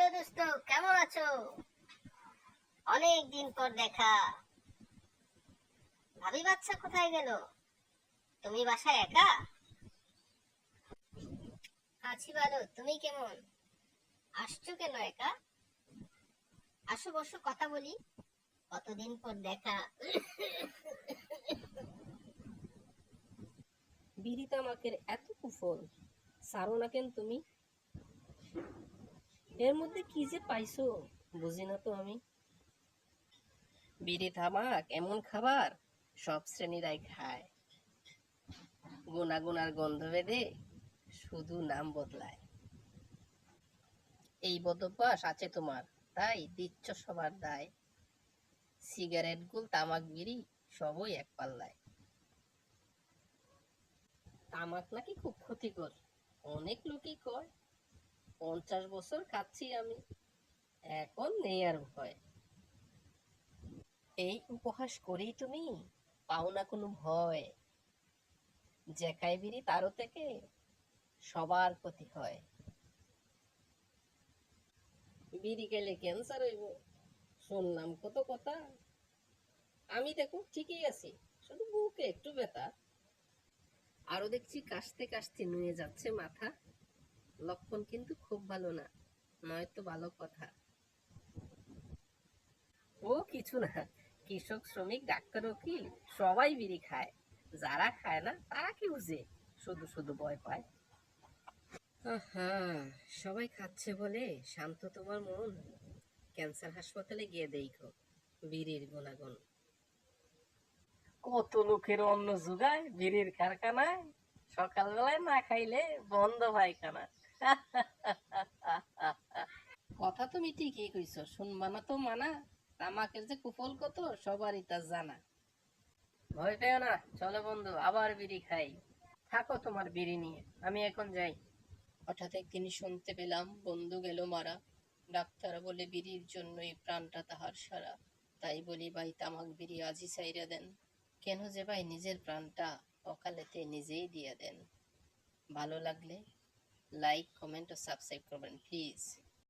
Hello দোস্ত, কেমন আছো? অনেক দিন পর দেখা। ভাবি বাচ্চা কোথায় গেল? তুমি বাসায় একা? আছি ভালো, তুমি কেমন? আসছো কেন একা? আসো বসো, কথা বলি। কতদিন পর দেখা। বিড়ি তামাকের এত কুফল, সারো না কেন তুমি? মধ্যে কি যে পাইছো, বুঝি না তো আমি। বিড়ি তামাক এমন খাবার সব শ্রেণীরাই খায় গুনাগুনার গন্ধ বেঁধে শুধু নাম বদলায়। এই বদভ্যাস আছে তোমার, তাই দিচ্ছ সবার দায়। সিগারেট, গুল, তামাক, বিড়ি সবই এক পাল্লায়। তামাক নাকি খুব ক্ষতিকর, অনেক লোকই কয় পঞ্চাশ বছর খাচ্ছি আমি। এখন নেই আর ভয়। এই উপহাস করেই তুমি পাও না কোনো ভয়। জেকাই বিড়ি তারও থেকে সবার ক্ষতি হয়। বিড়ি গেলে ক্যান্সার হইব। শুনলাম কত কথা। আমি দেখো ঠিকই আছি, শুধু বুকে একটু ব্যথা। আরও দেখছি কাশতে কাশতে নুয়ে যাচ্ছে মাথা। লক্ষণ কিন্তু খুব ভালো না। নয়তো ভালো কথা। ও কিছু না, কৃষক, শ্রমিক, ডাক্তার, উকিল, সবাই বিড়ি খায়। যারা খায় না, তারা কি বুঝে? শুধু শুধু ভয় পায়। হ্যাঁ সবাই খাচ্ছে বলে? শান্ত তোমার মন? ক্যান্সার হাসপাতালে গিয়ে দেখো, বিড়ির গুণাগুণ। কত লোকের অন্ন জোগায় বিড়ির কারখানায়? সকালবেলায় না খাইলে বন্ধ পায়খানা। কথা তুমি ঠিকই কইছ, শুনবা না তো মানা। তামাকের যে কুফল কত, সবারই তা জানা। ভয় পেও না, চলো বন্ধু, আবার বিড়ি খাই। থাকো তোমার বিড়ি নিয়ে, আমি এখন যাই। হঠাৎ একদিন শুনতে পেলাম, বন্ধু গেল মারা। ডাক্তার বলে বিড়ির জন্যই প্রাণটা তাহার সারা। তাই বলি, ভাই, তামাক বিড়ি আজই সাইরা দেন। কেন যে ভাই, নিজের প্রাণটা অকালেতে নিজেই দিয়ে দেন। ভালো লাগলে লাইক কমেন্ট ও সাবস্ক্রাইব করবেন প্লিজ